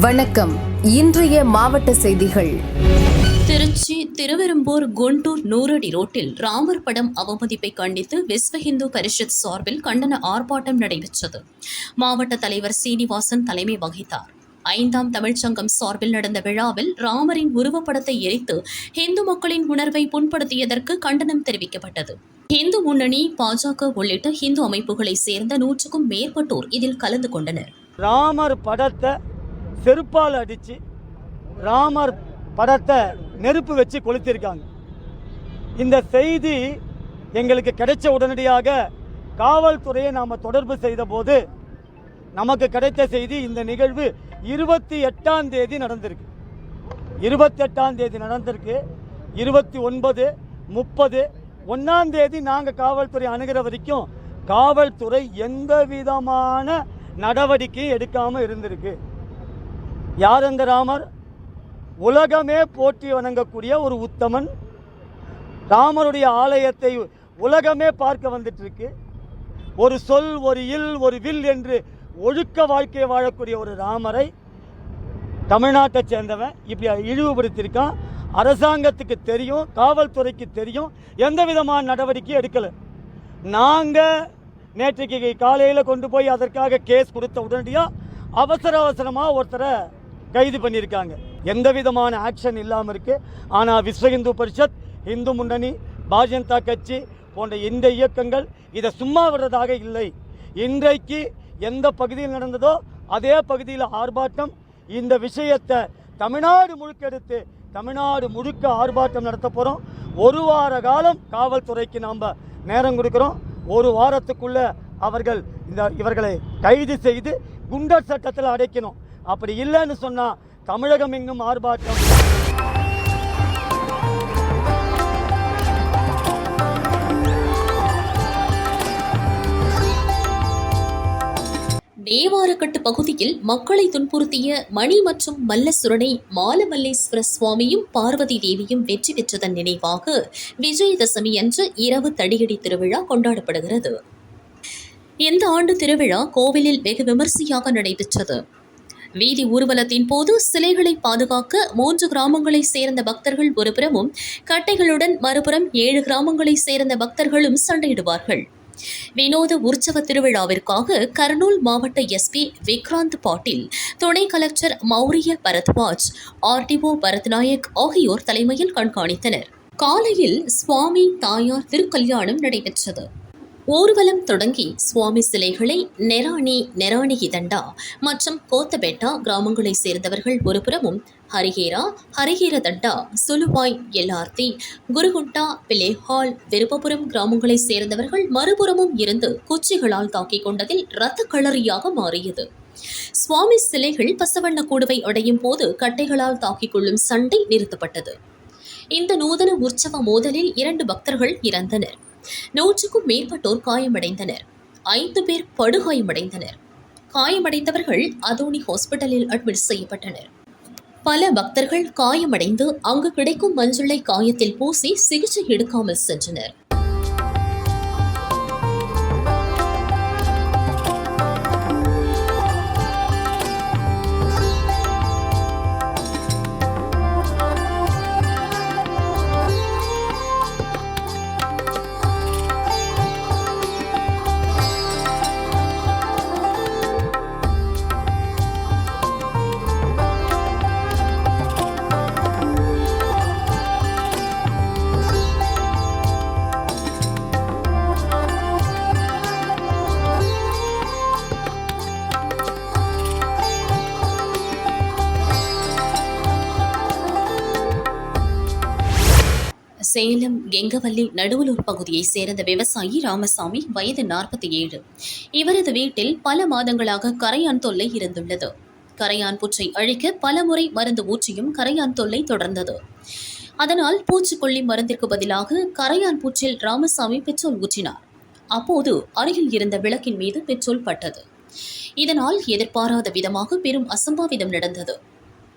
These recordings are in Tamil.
வணக்கம். இன்றைய மாவட்ட செய்திகள். திருச்சி திருவெரும்பூர் குண்டூர் நூறடி ரோட்டில் ராமர் படம் அவமதிப்பை கண்டித்து விஸ்வ இந்து பரிஷத் சார்பில் கண்டன ஆர்ப்பாட்டம் நடைபெற்றது. மாவட்ட தலைவர் சீனிவாசன் தலைமை வகித்தார். ஐந்தாம் தமிழ்ச்சங்கம் சார்பில் நடந்த விழாவில் ராமரின் உருவப்படத்தை எரித்து இந்து மக்களின் உணர்வை புண்படுத்தியதற்கு கண்டனம் தெரிவிக்கப்பட்டது. இந்து முன்னணி பாஜக உள்ளிட்ட இந்து அமைப்புகளைச் சேர்ந்த நூற்றுக்கும் மேற்பட்டோர் இதில் கலந்து கொண்டனர். ராமர் படத்தை செருப்பால் அடித்து ராமர் படத்தை நெருப்பு வச்சு கொளுத்திருக்காங்க. இந்த செய்தி எங்களுக்கு கிடைச்ச உடனடியாக காவல்துறையை நாம் தொடர்பு செய்த போது நமக்கு கிடைத்த செய்தி இந்த நிகழ்வு இருபத்தி எட்டாம் தேதி நடந்திருக்கு. இருபத்தி எட்டாம் தேதி நடந்திருக்கு. இருபத்தி ஒன்பது முப்பது ஒன்றாம் தேதி நாங்கள் காவல்துறை அணுகிற வரைக்கும் காவல்துறை எந்த விதமான நடவடிக்கையும் எடுக்காமல் இருந்திருக்கு. யார் அந்த ராமர்? உலகமே போற்றி வணங்கக்கூடிய ஒரு உத்தமன். ராமருடைய ஆலயத்தை உலகமே பார்க்க வந்துட்டுருக்கு. ஒரு சொல் ஒரு இல் ஒரு வில் என்று ஒழுக்க வாழ்க்கையை வாழக்கூடிய ஒரு ராமரை தமிழ்நாட்டை சேர்ந்தவன். இப்படி இழிவுபடுத்தியிருக்கான். அரசாங்கத்துக்கு தெரியும் காவல்துறைக்கு தெரியும் எந்த விதமான நடவடிக்கையும் எடுக்கலை. நாங்கள் நேற்றைக்கு காலையில் கொண்டு போய் அதற்காக கேஸ் கொடுத்த உடனடியாக அவசர அவசரமாக ஒருத்தரை கைது பண்ணியிருக்காங்க. எந்த விதமான ஆக்ஷன் இல்லாமல் இருக்குது ஆனால் விஸ்வ இந்து பரிஷத் இந்து முன்னணி பாரதிய கட்சி போன்ற இந்த இயக்கங்கள் இதை சும்மா விடுறதாக இல்லை. இன்றைக்கு எந்த பகுதியில் நடந்ததோ அதே பகுதியில் ஆர்ப்பாட்டம். இந்த விஷயத்தை தமிழ்நாடு முழுக்க எடுத்து தமிழ்நாடு முழுக்க ஆர்ப்பாட்டம் நடத்த போகிறோம் ஒரு வார காலம் காவல்துறைக்கு நாம் நேரம் கொடுக்குறோம். ஒரு வாரத்துக்குள்ளே அவர்கள் இந்த இவர்களை கைது செய்து குண்டர் சட்டத்தில் அடைக்கணும். அப்படி இல்லைன்னு சொன்னால் தமிழகம் எங்கும் ஆர்ப்பாட்டம். தேவாரக்கட்டு பகுதியில் மக்களை துன்புறுத்திய மணி மற்றும் மல்லசுரனை மாலமல்லேஸ்வர சுவாமியும் பார்வதி தேவியும் வெற்றி பெற்றதன் நினைவாக விஜயதசமி அன்று இரவு தடியடி திருவிழா கொண்டாடப்படுகிறது. இந்த ஆண்டு திருவிழா கோவிலில் வெகு விமர்சையாக நடைபெற்றது. வீதி ஊர்வலத்தின் போது சிலைகளை பாதுகாக்க மூன்று கிராமங்களைச் சேர்ந்த பக்தர்கள் ஒருபுறமும் கட்டைகளுடன் மறுபுறம் ஏழு கிராமங்களைச் சேர்ந்த பக்தர்களும் சண்டையிடுவார்கள். வினோத உற்சவ திருவிழாவிற்காக கர்னூல் மாவட்ட எஸ்பி விக்ராந்த் பாட்டில் துணை கலெக்டர் மௌரிய பரத்வாஜ் ஆர்டிஓ பரத்நாயக் ஆகியோர் தலைமையில் கண்காணித்தனர். காலையில் சுவாமி தாயார் திருக்கல்யாணம் நடைபெற்றது. ஊர்வலம் தொடங்கி சுவாமி சிலைகளை நெராணி நெராணிகி தண்டா மற்றும் கோத்தபேட்டா கிராமங்களைச் சேர்ந்தவர்கள் ஒருபுறமும் ஹரிஹேரா ஹரிஹேர தண்டா சுலுவாய் எல்லார்த்தி குருகுண்டா பிளேஹால் விருப்பபுரம் கிராமங்களைச் சேர்ந்தவர்கள் மறுபுறமும் இருந்து குச்சிகளால் தாக்கிக் கொண்டதில் இரத்த களரியாக மாறியது. சுவாமி சிலைகள் பசவண்ண கூடுவை அடையும் போது கட்டைகளால் தாக்கிக் கொள்ளும் சண்டை நிறுத்தப்பட்டது. இந்த நூதன உற்சவ மோதலில் இரண்டு பக்தர்கள் இறந்தனர். நூற்றுக்கும் மேற்பட்டோர் காயமடைந்தனர். ஐந்து பேர் படுகாயமடைந்தனர். காயமடைந்தவர்கள் அதோனி ஹாஸ்பிட்டலில் அட்மிட் செய்யப்பட்டனர். பல பக்தர்கள் காயமடைந்து அங்கு கிடைக்கும் மஞ்சளை காயத்தில் பூசி சிகிச்சை எடுக்காமல் சென்றனர். சேலம் கெங்கவல்லி நடுவலூர் பகுதியைச் சேர்ந்த விவசாயி ராமசாமி வயது நாற்பத்தி ஏழு. இவரது வீட்டில் பல மாதங்களாக கரையான் தொல்லை இருந்துள்ளது. கரையான் பூச்சை அழிக்க பலமுறை மருந்து ஊற்றியும் கரையான் தொல்லை தொடர்ந்தது. அதனால் பூச்சிக்கொல்லி மருந்திற்கு பதிலாக கரையான் பூச்சில் ராமசாமி பெட்ரோல் ஊற்றினார். அப்போது அருகில் இருந்த விளக்கின் மீது பெட்ரோல் பட்டது. இதனால் எதிர்பாராத விதமாக பெரும் அசம்பாவிதம் நடந்தது.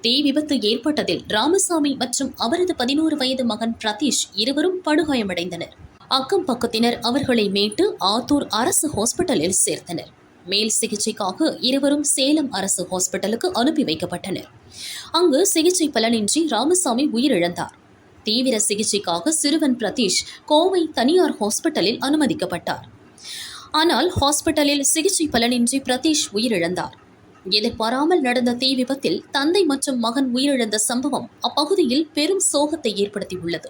தீ விபத்து ஏற்பட்டதில் ராமசாமி மற்றும் அவரது பதினோரு வயது மகன் பிரதீஷ் இருவரும் படுகாயமடைந்தனர். அக்கம் பக்கத்தினர் அவர்களை மீட்டு ஆத்தூர் அரசு ஹாஸ்பிட்டலில் சேர்த்தனர். மேல் சிகிச்சைக்காக இருவரும் சேலம் அரசு ஹாஸ்பிட்டலுக்கு அனுப்பி வைக்கப்பட்டனர். அங்கு சிகிச்சை பலனின்றி ராமசாமி உயிரிழந்தார். தீவிர சிகிச்சைக்காக சிறுவன் பிரதீஷ் கோவை தனியார் ஹாஸ்பிட்டலில் அனுமதிக்கப்பட்டார். ஆனால் ஹாஸ்பிட்டலில் சிகிச்சை பலனின்றி பிரதீஷ் உயிரிழந்தார். எதிர்பாராமல் நடந்த தீ விபத்தில் தந்தை மற்றும் மகன் உயிரிழந்த சம்பவம் அப்பகுதியில் பெரும் சோகத்தை ஏற்படுத்தியுள்ளது.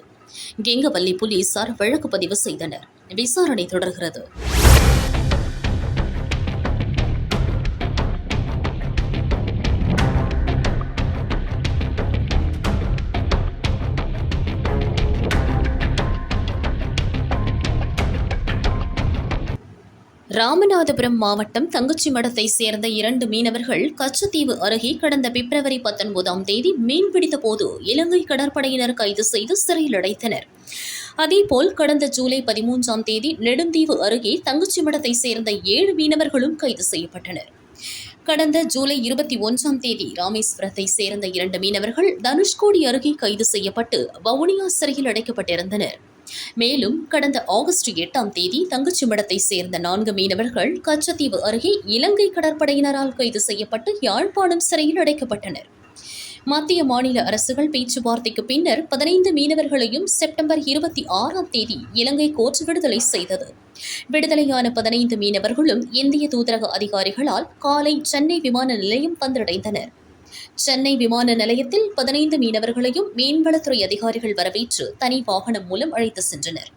கெங்கவல்லி போலீசார் வழக்கு பதிவு செய்தனர். விசாரணை தொடர்கிறது. ராமநாதபுரம் மாவட்டம் தங்கச்சி மடத்தை சேர்ந்த இரண்டு மீனவர்கள் கச்சத்தீவு அருகே கடந்த பிப்ரவரி பத்தொன்பதாம் தேதி மீன்பிடித்த போது இலங்கை கடற்படையினர் கைது செய்து சிறையில் அடைத்தனர். அதேபோல் கடந்த ஜூலை பதிமூன்றாம் தேதி நெடுந்தீவு அருகே தங்கச்சி மடத்தை சேர்ந்த ஏழு மீனவர்களும் கைது செய்யப்பட்டனர். கடந்த ஜூலை இருபத்தி ஒன்றாம் தேதி ராமேஸ்வரத்தை சேர்ந்த இரண்டு மீனவர்கள் தனுஷ்கோடி அருகே கைது செய்யப்பட்டு வவுனியா சிறையில் அடைக்கப்பட்டிருந்தனர். மேலும் கடந்த ஆகஸ்ட் எட்டாம் தேதி தங்கச்சிமடத்தை சேர்ந்த நான்கு மீனவர்கள் கச்சத்தீவு அருகே இலங்கை கடற்படையினரால் கைது செய்யப்பட்டு யாழ்ப்பாணம் சிறையில் அடைக்கப்பட்டனர். மத்திய மாநில அரசுகள் பேச்சுவார்த்தைக்கு பின்னர் பதினைந்து மீனவர்களையும் செப்டம்பர் இருபத்தி ஆறாம் தேதி இலங்கை கோர்ட் விடுதலை செய்தது. விடுதலையான பதினைந்து மீனவர்களும் இந்திய தூதரக அதிகாரிகளால் காலை சென்னை விமான நிலையம் வந்தடைந்தனர். சென்னை விமான நிலையத்தில் பதினைந்து மீனவர்களையும் மீன்வளத்துறை அதிகாரிகள் வரவேற்று தனி வாகனம் மூலம் அழைத்து சென்றனர்.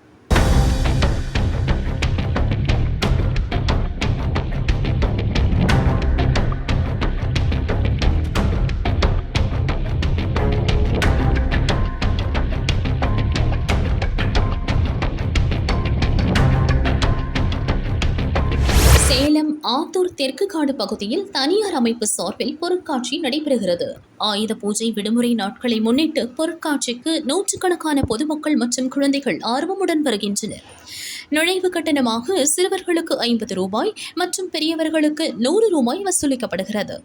சேலம் ஆத்தூர் தெற்கு காடு பகுதியில் தனியார் அமைப்பு சார்பில் பொருட்காட்சி நடைபெறுகிறது. ஆயுத பூஜை விடுமுறை நாட்களை முன்னிட்டு பொருட்காட்சிக்கு நூற்றுக்கணக்கான பொதுமக்கள் மற்றும் குழந்தைகள் ஆர்வமுடன் வருகின்றனர். நுழைவு கட்டணமாக சிறுவர்களுக்கு ஐம்பது ரூபாய் மற்றும் பெரியவர்களுக்கு நூறு ரூபாய் வசூலிக்கப்படுகிறது.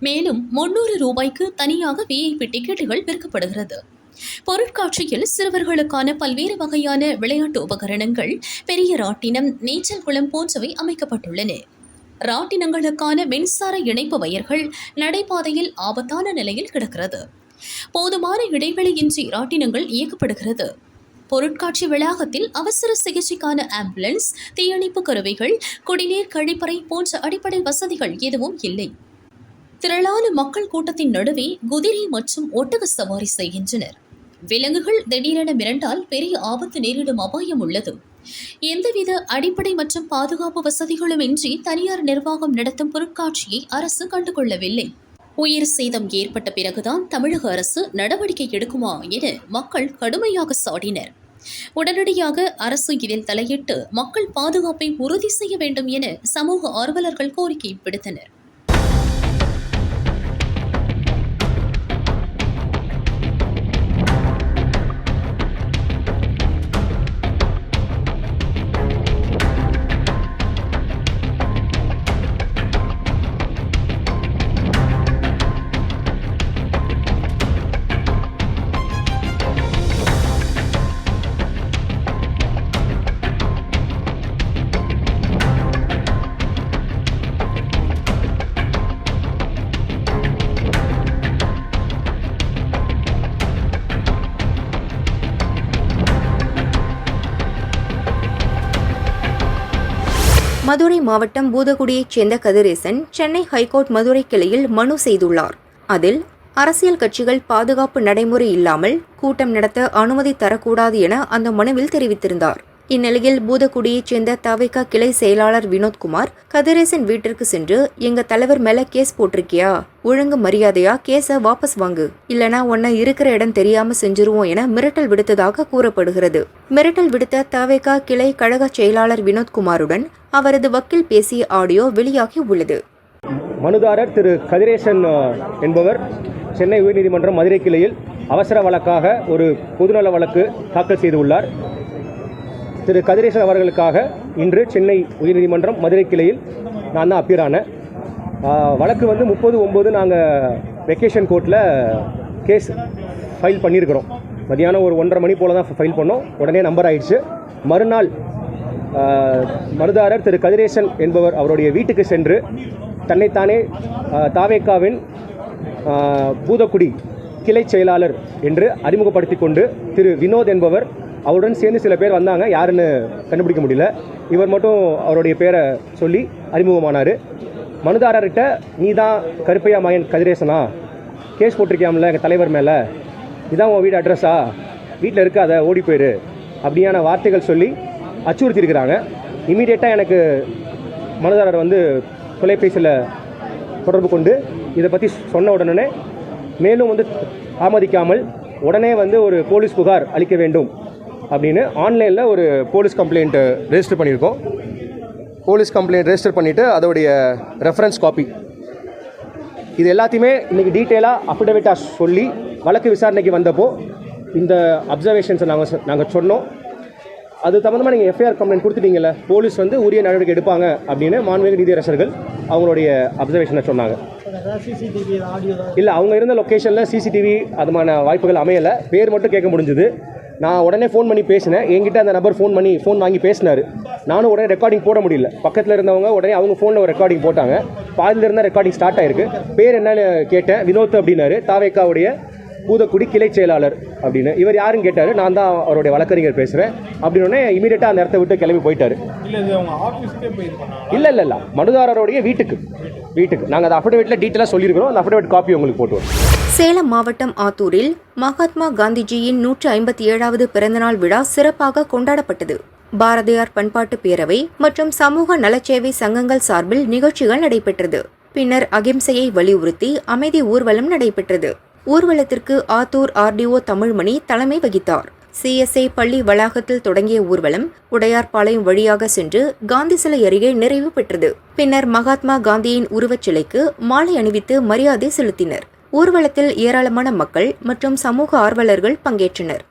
மேலும் முன்னூறு ரூபாய்க்கு தனியாக விஐபி டிக்கெட்டுகள் விற்கப்படுகிறது. பொருட்காட்சியில் சிறுவர்களுக்கான பல்வேறு வகையான விளையாட்டு உபகரணங்கள் பெரிய ராட்டினம் நீச்சல் குளம் போன்றவை அமைக்கப்பட்டுள்ளன. ராட்டினங்களுக்கான மின்சார இணைப்பு வயர்கள் நடைபாதையில் ஆபத்தான நிலையில் கிடக்கிறது. போதுமான இடைவெளியின்றி ராட்டினங்கள் இயக்கப்படுகிறது. பொருட்காட்சி வளாகத்தில் அவசர சிகிச்சைக்கான ஆம்புலன்ஸ் தீயணைப்பு கருவிகள் குடிநீர் கழிப்பறை போன்ற அடிப்படை வசதிகள் எதுவும் இல்லை. திரளான மக்கள் கூட்டத்தின் நடுவே குதிரை மற்றும் ஒட்டக சவாரி செய்கின்றனர். விலங்குகள் திடீரென மிரண்டால் பெரிய ஆபத்து நேரிடும் அபாயம் உள்ளது. எந்தவித அடிப்படை மற்றும் பாதுகாப்பு வசதிகளுமின்றி தனியார் நிர்வாகம் நடத்தும் பொருட்காட்சியை அரசு கண்டுகொள்ளவில்லை. உயிர் சேதம் ஏற்பட்ட பிறகுதான் தமிழக அரசு நடவடிக்கை எடுக்குமா என மக்கள் கடுமையாக சாடினர். உடனடியாக அரசு இதில் தலையிட்டு மக்கள் பாதுகாப்பை உறுதி செய்ய வேண்டும் என சமூக ஆர்வலர்கள் கோரிக்கை விடுத்தனர். மதுரை மாவட்டம் பூதகுடியைச் சேர்ந்த கதிரேசன் சென்னை ஹைகோர்ட் மதுரை கிளையில் மனு செய்துள்ளார். அதில் அரசியல் கட்சிகள் பாதுகாப்பு நடைமுறை இல்லாமல் கூட்டம் நடத்த அனுமதி தரக்கூடாது என அந்த மனுவில் தெரிவித்திருந்தார். இந்நிலையில் பூதக்குடியைச் சேர்ந்த தவிக கிளை செயலாளர் வினோத்குமார் கதிரேசன் வீட்டிற்கு சென்று எங்க தலைவர் மேல கேஸ் போட்டிருக்கியா? ஒழுங்கு மரியாதையா? கேஸ வாபஸ் வாங்கு. இல்லனா உன்னை இருக்கிற இடம் தெரியாம செஞ்சிருவோம் என மிரட்டல் விடுத்ததாக கூறப்படுகிறது. மிரட்டல் விடுத்த தவேகா கிளை கழக செயலாளர் வினோத்குமாருடன் அவரது வக்கீல் பேசிய ஆடியோ வெளியாகி உள்ளது. மனுதாரர் திரு கதிரேசன் என்பவர் சென்னை உயர்நீதிமன்றம் மதுரை கிளையில் அவசர வழக்காக ஒரு பொதுநல வழக்கு தாக்கல் செய்துள்ளார். திரு கதிரேசன் அவர்களுக்காக இன்று சென்னை உயர்நீதிமன்றம் மதுரை கிளையில் நான் தான் appear ஆனேன் வழக்கு வந்து முப்பது ஒம்பது நாங்கள் வெக்கேஷன் கோர்ட்டில் கேஸ் ஃபைல் பண்ணியிருக்கிறோம் மதியானம் ஒரு ஒன்றரை மணி போல் தான் ஃபைல் பண்ணோம். உடனே நம்பர் ஆயிடுச்சு. மறுநாள் மருதாரர் திரு கதிரேசன் என்பவர் அவருடைய வீட்டுக்கு சென்று தன்னைத்தானே தாவேக்காவின் பூதக்குடி கிளை செயலாளர் என்று அறிமுகப்படுத்தி கொண்டு திரு வினோத் என்பவர் அவருடன் சேர்ந்து சில பேர் வந்தாங்க. யாருன்னு கண்டுபிடிக்க முடியல. இவர் மட்டும் அவருடைய பேரை சொல்லி அறிமுகமானார். மனுதாரர்கிட்ட நீ தான் கருப்பையா மகன் கதிரேசனா? கேஸ் போட்டிருக்கியாம்ல எங்கள் தலைவர் மேலே? இதான் உன் வீடு அட்ரஸா வீட்டில் இருக்காத ஓடி போயிரு. அப்படியான வார்த்தைகள் சொல்லி அச்சுறுத்தியிருக்கிறாங்க. இமீடியட்டாக எனக்கு மனுதாரர் வந்து தொலைபேசியில் தொடர்பு கொண்டு இதை பற்றி சொன்ன உடனே மேலும் வந்து தாமதிக்காமல் உடனே வந்து ஒரு போலீஸ் புகார் அளிக்க வேண்டும். அப்படின்னு ஆன்லைனில் ஒரு போலீஸ் கம்ப்ளைண்ட் ரெஜிஸ்டர் பண்ணியிருக்கோம். போலீஸ் கம்ப்ளைண்ட் ரெஜிஸ்டர் பண்ணிவிட்டு அதோடைய ரெஃபரன்ஸ் காப்பி இது எல்லாத்தையுமே இன்றைக்கி டீட்டெயிலாக அஃபிடவிட்டாக சொல்லி வழக்கு விசாரணைக்கு வந்தப்போ இந்த அப்சர்வேஷன்ஸை நாங்கள் நாங்கள் சொன்னோம். அது சம்மந்தமாக நீங்கள் எஃப்ஐஆர் கம்ப்ளைண்ட் கொடுத்துட்டீங்கல்ல போலீஸ் வந்து உரிய நடவடிக்கை எடுப்பாங்க அப்படின்னு மாண்புமிகு நீதியரசர்கள் அவங்களுடைய அப்சர்வேஷனை சொன்னாங்க. இல்லை அவங்க இருந்த லொக்கேஷனில் சிசிடிவி அதுமான வாய்ப்புகள் அமையலை. பேர் மட்டும் கேட்க முடிஞ்சுது. நான் உடனே ஃபோன் பண்ணி பேசினேன். என்கிட்ட அந்த நபர் ஃபோன் பண்ணி ஃபோன் வாங்கி பேசினார். நானும் உடனே ரெக்கார்டிங் போட முடியல. பக்கத்தில் இருந்தவங்க உடனே அவங்க ஃபோனில் ஒரு ரெக்கார்டிங் போட்டாங்க. பாதியில் இருந்தால் ரெக்கார்டிங் ஸ்டார்ட் ஆயிருக்கு. பேர் என்னன்னு கேட்டேன். வினோத் அப்படின்னாரு. தாவேக்காவுடைய பூதக்குடி கிளை செயலாளர் அப்படின்னு. இவர் யாருன்னு கேட்டார். நான் தான் அவருடைய வழக்கறிஞர் பேசுகிறேன் அப்படின்னே இமீடியட்டாக அந்த இடத்த விட்டு கிளம்பி போயிட்டாரு. இல்ல இல்லை இல்லை மனுதாரருடைய வீட்டுக்கு. வீட்டுக்கு. நாங்கள் அந்த அஃபிடவிட்டில் டீட்டெயிலாக சொல்லியிருக்கிறோம். அந்த அஃபிடவிட் காப்பி உங்களுக்கு போட்டு வரோம். சேலம் மாவட்டம் ஆத்தூரில் மகாத்மா காந்திஜியின் நூற்று ஐம்பத்தி ஏழாவது பிறந்தநாள் விழா சிறப்பாக கொண்டாடப்பட்டது. பாரதியார் பண்பாட்டு பேரவை மற்றும் சமூக நலச்சேவை சங்கங்கள் சார்பில் நிகழ்ச்சிகள் நடைபெற்றது. பின்னர் அகிம்சையை வலியுறுத்தி அமைதி ஊர்வலம் நடைபெற்றது. ஊர்வலத்திற்கு ஆத்தூர் ஆர்டிஓ தமிழ்மணி தலைமை வகித்தார். சிஎஸ்ஐ பள்ளி வளாகத்தில் தொடங்கிய ஊர்வலம் உடையார்பாளையம் வழியாக சென்று காந்தி சிலை அருகே நிறைவு பெற்றது. பின்னர் மகாத்மா காந்தியின் உருவச் சிலைக்கு மாலை அணிவித்து மரியாதை செலுத்தினர். ஊர்வலத்தில் ஏராளமான மக்கள் மற்றும் சமூக ஆர்வலர்கள் பங்கேற்றனர்.